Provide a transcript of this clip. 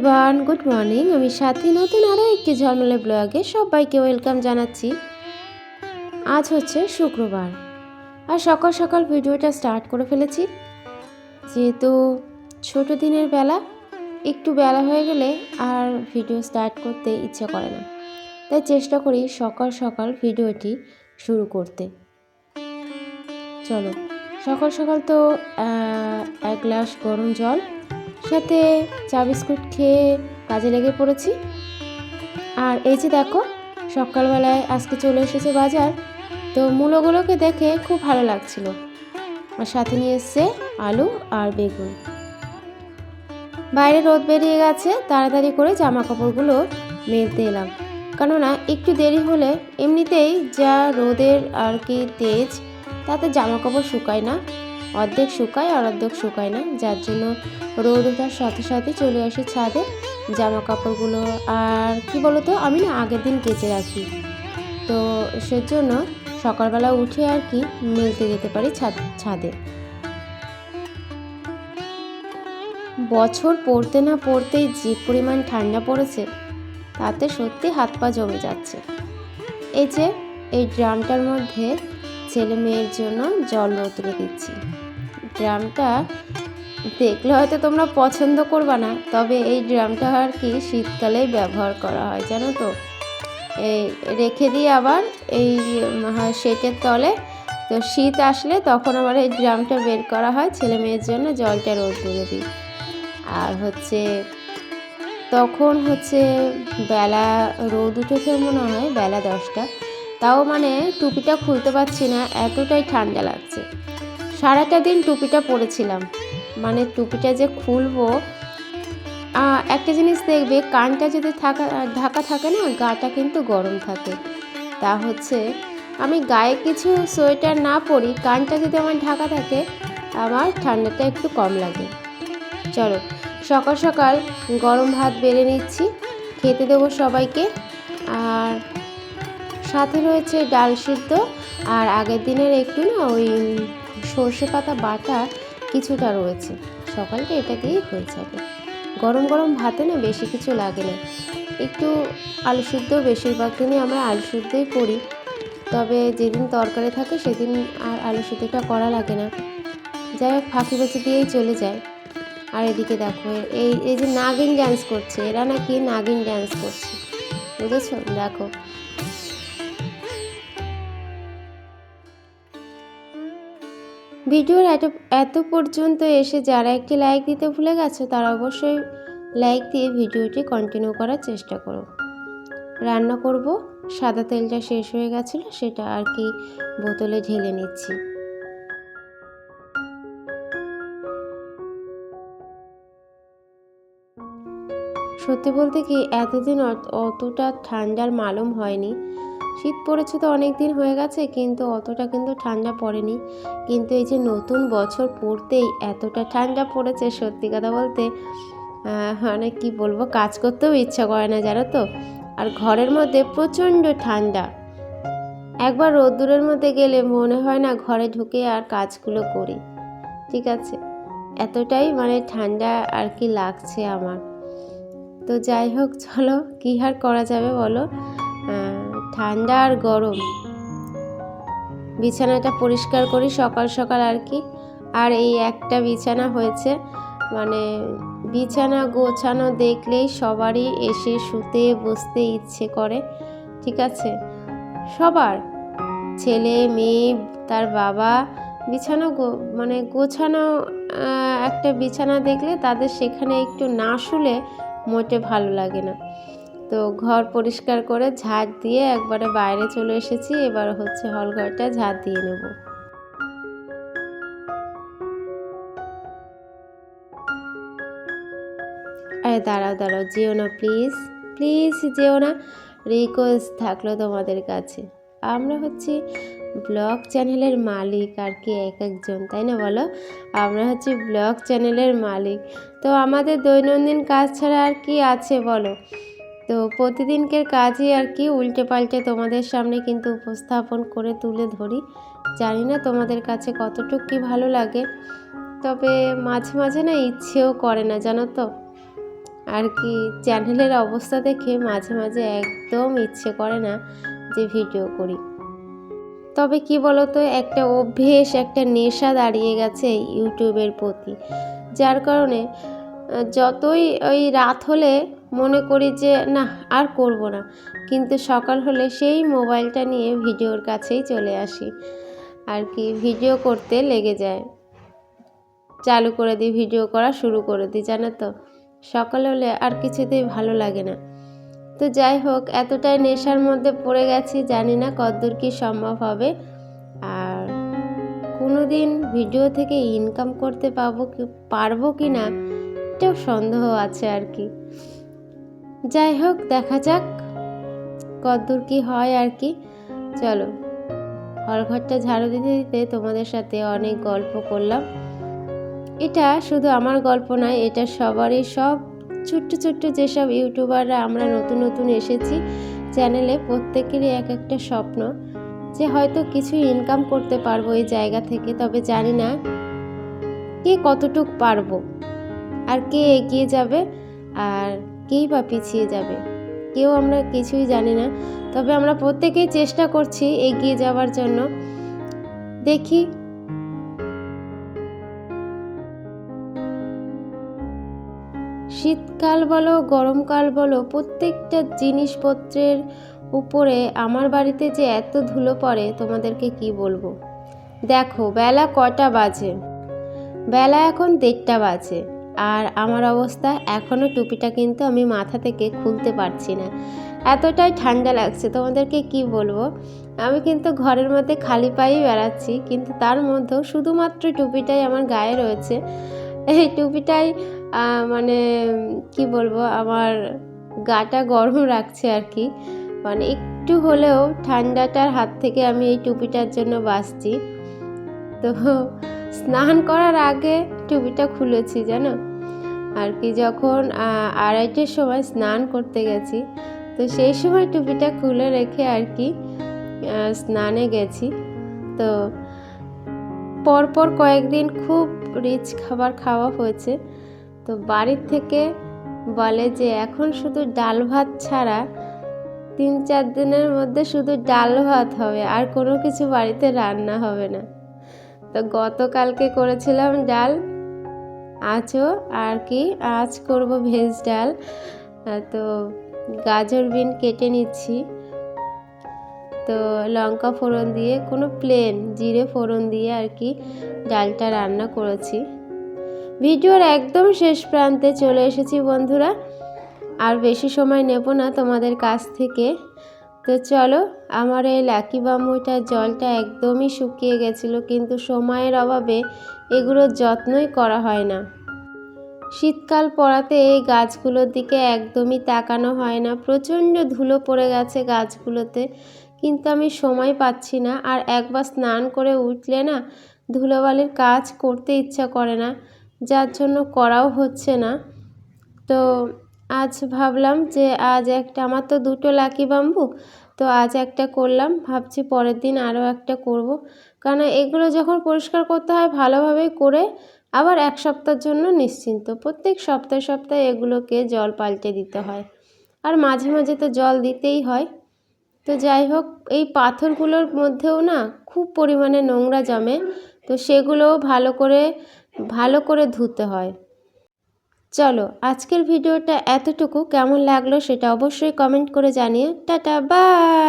Everyone good morning আমি সাথী, নতুন আরও একটি ঝলমলে ব্লগে সবাইকে ওয়েলকাম জানাচ্ছি। আজ হচ্ছে শুক্রবার। আর সকাল সকাল ভিডিওটা স্টার্ট করে ফেলেছি। যেহেতু ছোট দিনের বেলা, একটু বেলা হয়ে গেলে আর ভিডিও স্টার্ট করতে ইচ্ছে করে না। তাই চেষ্টা করি সকাল সকাল ভিডিওটি শুরু করতে। চলো, সকাল সকাল তো এক গ্লাস গরম জল সাথে চা বিস্কুট খেয়ে কাজে লেগে পড়েছি। আর এই যে দেখো, সকালবেলায় আজকে চলে এসেছে বাজার, তো মূলোগুলোকে দেখে খুব ভালো লাগছিল। আর সাথে নিয়ে এসছে আলু আর বেগুন। বাইরে রোদ বেরিয়ে গেছে, তাড়াতাড়ি করে জামা কাপড়গুলো মেলতে এলাম। কেননা একটু দেরি হলে এমনিতেই যা রোদের আর কি তেজ, তাতে জামা কাপড় শুকায় না। অর্ধেক শুকায় আর অর্ধেক শুকায় না, যার জন্য রোদ ওঠার সাথে সাথে চলে আসি ছাদে জামা কাপড়গুলো আর কি বলতো, আমি না আগের দিন কেচে রাখি। তো সেজন্য সকালবেলা উঠে আর কি মেলতে যেতে পারি ছাদ, ছাদে। বছর পড়তে না পড়তেই যে পরিমাণ ঠান্ডা পড়েছে, তাতে সত্যি হাত পা জমে যাচ্ছে। এই যে, এই ড্রামটার মধ্যে ছেলে মেয়ের জন্য জল তুলে দিচ্ছি। ড্রামটা দেখলে হয়তো তোমরা পছন্দ করবা না, তবে এই ড্রামটা আর কি শীতকালেই ব্যবহার করা হয়, জানো তো? এই রেখে দিয়ে আবার এই শেটের তলে, তো শীত আসলে তখন আবার এই ড্রামটা বের করা হয় ছেলে মেয়ের জন্য, জলটা রোদ তুলে দিই। আর হচ্ছে তখন হচ্ছে বেলা রোদ উঠেছে মনে হয়, বেলা দশটা, তাও মানে টুপিটা খুলতে পারছি না, এতটাই ঠান্ডা লাগছে। সারাটা দিন টুপিটা পরেছিলাম। মানে টুপিটা যে খুলবো একটা জিনিস দেখবে, কানটা যদি থাকা, ঢাকা থাকে না, গাটা কিন্তু গরম থাকে। তা হচ্ছে, আমি গায়ে কিছু সোয়েটার না পরি, কানটা যদি আমার ঢাকা থাকে, আমার ঠান্ডাটা একটু কম লাগে। চলো, সকাল সকাল গরম ভাত বেড়ে নিচ্ছি, খেতে দেবো সবাইকে। আর সাথে রয়েছে ডাল সিদ্ধ, আর আগের দিনের একটু না ওই সর্ষে পাতা বাটা কিছুটা রয়েছে। সকালটা এটা দিয়েই হয়ে যাবে। গরম গরম ভাতে না বেশি কিছু লাগে না। একটু আলু সিদ্ধ বেশিরভাগ দিনই আমরা আলু সিদ্ধই করি। তবে যেদিন তরকারি থাকে সেদিন আর আলু সিদ্ধটা করা লাগে না। যাই হোক, ফাঁকি বেঁচে দিয়েই চলে যায়। আর এদিকে দেখো, এই এই যে নাগিন ডান্স করছে, এরা নাকি নাগিন ডান্স করছে। বুঝেছ? দেখো ভিডিওর এত এত পর্যন্ত এসে যারা একটি লাইক দিতে ভুলে গেছে, তারা অবশ্যই লাইক দিয়ে ভিডিওটি কন্টিনিউ করার চেষ্টা করো। রান্না করব, সাদা তেলটা শেষ হয়ে গেছিল, সেটা আর কি বোতলে ঢেলে নিচ্ছি। সত্যি বলতে কি, এতদিন অত- অতটা ঠান্ডার মালুম হয়নি। শীত পড়েছে তো অনেক দিন হয়ে গেছে, কিন্তু অতটা কিন্তু ঠান্ডা পড়েনি। কিন্তু এই যে নতুন বছর পড়তেই এতটা ঠান্ডা পড়েছে, সত্যি কথা বলতে মানে কি বলব, কাজ করতেও ইচ্ছা করে না, জানো তো? আর ঘরের মধ্যে প্রচণ্ড ঠান্ডা। একবার রোদ্দুরের মধ্যে গেলে মনে হয় না ঘরে ঢুকে আর কাজগুলো করি। ঠিক আছে? এতটাই মানে ঠান্ডা আর কি লাগছে আমার। তো যাই হোক, চলো, কী আর করা যাবে বলো? ঠান্ডা আর গরম। বিছানাটা পরিষ্কার করি সকাল সকাল আর কি। আর এই একটা বিছানা হয়েছে মানে বিছানা গোছানো দেখলেই সবারই এসে শুতে বসতে ইচ্ছে করে, ঠিক আছে? সবার, ছেলে, মেয়ে, তার বাবা, বিছানা মানে গোছানো একটা বিছানা দেখলে তাদের সেখানে একটু না শুলে মোটে ভালো লাগে না। তো ঘর পরিষ্কার করে ঝাড় দিয়ে একবারে বাইরে চলে এসেছি। এবার হচ্ছে হল ঘরটা ঝাড় দিয়ে নেব। আরে দাঁড়াও দাঁড়াও, যেও না প্লিজ প্লিজ যেও না। রিকোয়েস্ট থাকল তোমাদের কাছে। আমরা হচ্ছি ব্লগ চ্যানেলের মালিক আর কি এক একজন, তাই না বলো? আমরা হচ্ছি ব্লগ চ্যানেলের মালিক। তো আমাদের দৈনন্দিন কাজ ছাড়া আর কি আছে বলো? তো প্রতিদিনকের কাজই আর কি উল্টে পাল্টে তোমাদের সামনে কিন্তু উপস্থাপন করে তুলে ধরি। জানি না তোমাদের কাছে কতটুকু কি ভালো লাগে, তবে মাঝে মাঝে না ইচ্ছেও করে না, জানো তো। আর কি চ্যানেলের অবস্থা দেখে মাঝে মাঝে একদম ইচ্ছে করে না যে ভিডিও করি। তবে কি বলতো, একটা অভ্যেস, একটা নেশা দাঁড়িয়ে গেছে ইউটিউবের প্রতি, যার কারণে যতই ওই রাত হলে মনে করি যে, না, আর করব না। কিন্তু সকাল হলে সেই মোবাইলটা নিয়ে ভিডিওর কাছেই চলে আসি। আর কি, ভিডিও করতে লেগে যায়। চালু করে দিই, ভিডিও করা শুরু করে দিই, জানো তো? সকাল হলে আর কিছুতেই ভালো লাগে না। তো যাই হোক, এতটাই নেশার মধ্যে পড়ে গেছি, জানি না কতদূর কি সম্ভব হবে। আর কোনো দিন ভিডিও থেকে ইনকাম করতে পাবো কি, পারব কি না, এটাও সন্দেহ আছে আর কি। যাই হোক, দেখা যাক কতদূর কি হয় আর কি। চলো, হলঘরটা ঝাড়ু দিতে দিতে তোমাদের সাথে অনেক গল্প করলাম। এটা শুধু আমার গল্প নয়, এটা সবারই সব ছোট্ট ছোট্ট যেসব ইউটিউবাররা আমরা নতুন নতুন এসেছি, চ্যানেলে প্রত্যেকেরই এক একটা স্বপ্ন যে হয়তো কিছু ইনকাম করতে পারব এই জায়গা থেকে, তবে জানি না কে কতটুক পারব আর কে এগিয়ে যাবে। আর কেই বা পিছিয়ে যাবে। কেউ আমরা কিছুই জানি না। তবে আমরা প্রত্যেকেই চেষ্টা করছি এগিয়ে যাওয়ার জন্য। দেখি। শীতকাল বলো, গরমকাল বলো, প্রত্যেকটা জিনিসপত্রের উপরে আমার বাড়িতে যে এত ধুলো পড়ে, তোমাদেরকে কি বলব? দেখো, বেলা কটা বাজে? বেলা এখন দেড়টা বাজে। আর আমার অবস্থা এখনও টুপিটা কিন্তু আমি মাথা থেকে খুলতে পারছি না। এতটাই ঠান্ডা লাগছে, তোমাদেরকে কি বলব? আমি কিন্তু ঘরের মধ্যে খালি পায়েই বেড়াচ্ছি, কিন্তু তার মধ্যেও শুধুমাত্র টুপিটাই আমার গায়ে রয়েছে। এই টুপিটাই মানে কি বলব, আমার গাটা গরম রাখছে আর কি। মানে একটু হলেও ঠান্ডাটার হাত থেকে আমি এই টুপিটার জন্য বাঁচছি। তো স্নান করার আগে টুপিটা খুলেছি, জানো? আর কি যখন আড়াইটের সময় স্নান করতে গেছি, তো সেই সময় টুপিটা খুলে রেখে আর কি স্নানে গেছি। তো পরপর কয়েকদিন খুব রিচ খাবার খাওয়া হয়েছে। তো বাড়ির থেকে বলে যে এখন শুধু ডাল ভাত ছাড়া তিন চার দিনের মধ্যে শুধু ডাল ভাত হবে, আর কোনো কিছু বাড়িতে রান্না হবে না। তো গতকালকে করেছিলাম ডাল আজও আর কি? আজ করব ভেজ ডাল। তো গাজর বিন কেটে নিচ্ছি। তো লঙ্কা ফোড়ন দিয়ে, কোনো প্লেন জিরে ফোড়ন দিয়ে আর কি ডালটা রান্না করেছি। ভিডিওর একদম শেষ প্রান্তে চলে এসেছি বন্ধুরা। আর বেশি সময় নেব না তোমাদের কাছ থেকে। তো চলো, আমার এই লাকি বাম্বুটার জলটা একদমই শুকিয়ে গেছিল, কিন্তু সময়ের অভাবে এগুলোর যত্নই করা হয় না। শীতকাল পড়াতে এই গাছগুলোর দিকে একদমই তাকানো হয় না। প্রচণ্ড ধুলো পড়ে গেছে গাছগুলোতে, কিন্তু আমি সময় পাচ্ছি না। আর একবার স্নান করে উঠলে না, ধুলোবালির কাজ করতে ইচ্ছা করে না, যার জন্য করাও হচ্ছে না। তো আজ ভাবলাম যে আজ একটা, আমার তো দুটো লাকি বাম্বু তো আজ একটা করলাম, ভাবছি পরের দিন আরও একটা করব। কারণ এগুলো যখন পরিষ্কার করতে হয় ভালোভাবেই করে, আবার এক সপ্তাহের জন্য নিশ্চিন্ত। প্রত্যেক সপ্তাহে সপ্তাহে এগুলোকে জল পাল্টে দিতে হয়। আর মাঝে মাঝে তো জল দিতেই হয়। তো যাই হোক, এই পাথরগুলোর মধ্যেও না খুব পরিমাণে নোংরা জমে, তো সেগুলোও ভালো করে ভালো করে ধুতে হয়। চলো আজকের ভিডিওটা এতটুকু। কেমন লাগল সেটা অবশ্যই কমেন্ট করে জানিয়ে টাটা বাই